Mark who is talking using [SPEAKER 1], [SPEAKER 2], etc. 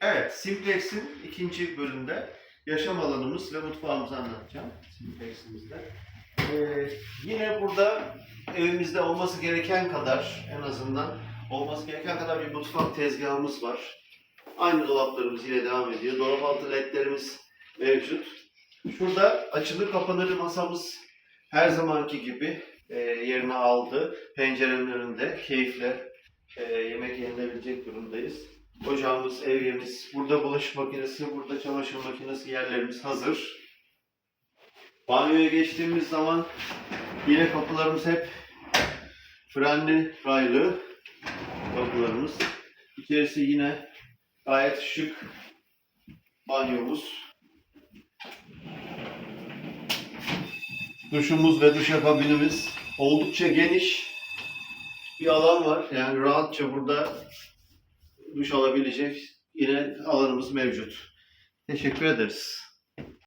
[SPEAKER 1] Evet, Simplex'in ikinci bölümde yaşam alanımız ve mutfağımızı anlatacağım. Simplex'imizde. Ee, yine burada evimizde olması gereken kadar, en azından olması gereken kadar bir mutfak tezgahımız var. Aynı dolaplarımız yine devam ediyor. Dolap altı ledlerimiz mevcut. Şurada açılır kapanır masamız her zamanki gibi e, yerini aldı. Pencerenin önünde keyifle e, yemek yenilebilecek durumdayız. Ocağımız, evyemiz, burada bulaşık makinesi, burada çamaşır makinesi yerlerimiz hazır. Banyoya geçtiğimiz zaman yine kapılarımız hep frenli, raylı kapılarımız. İçerisi yine gayet şık banyomuz. Duşumuz ve duşakabinimiz oldukça geniş bir alan var. Yani rahatça burada duş alabilecek yine alanımız mevcut. Teşekkür ederiz.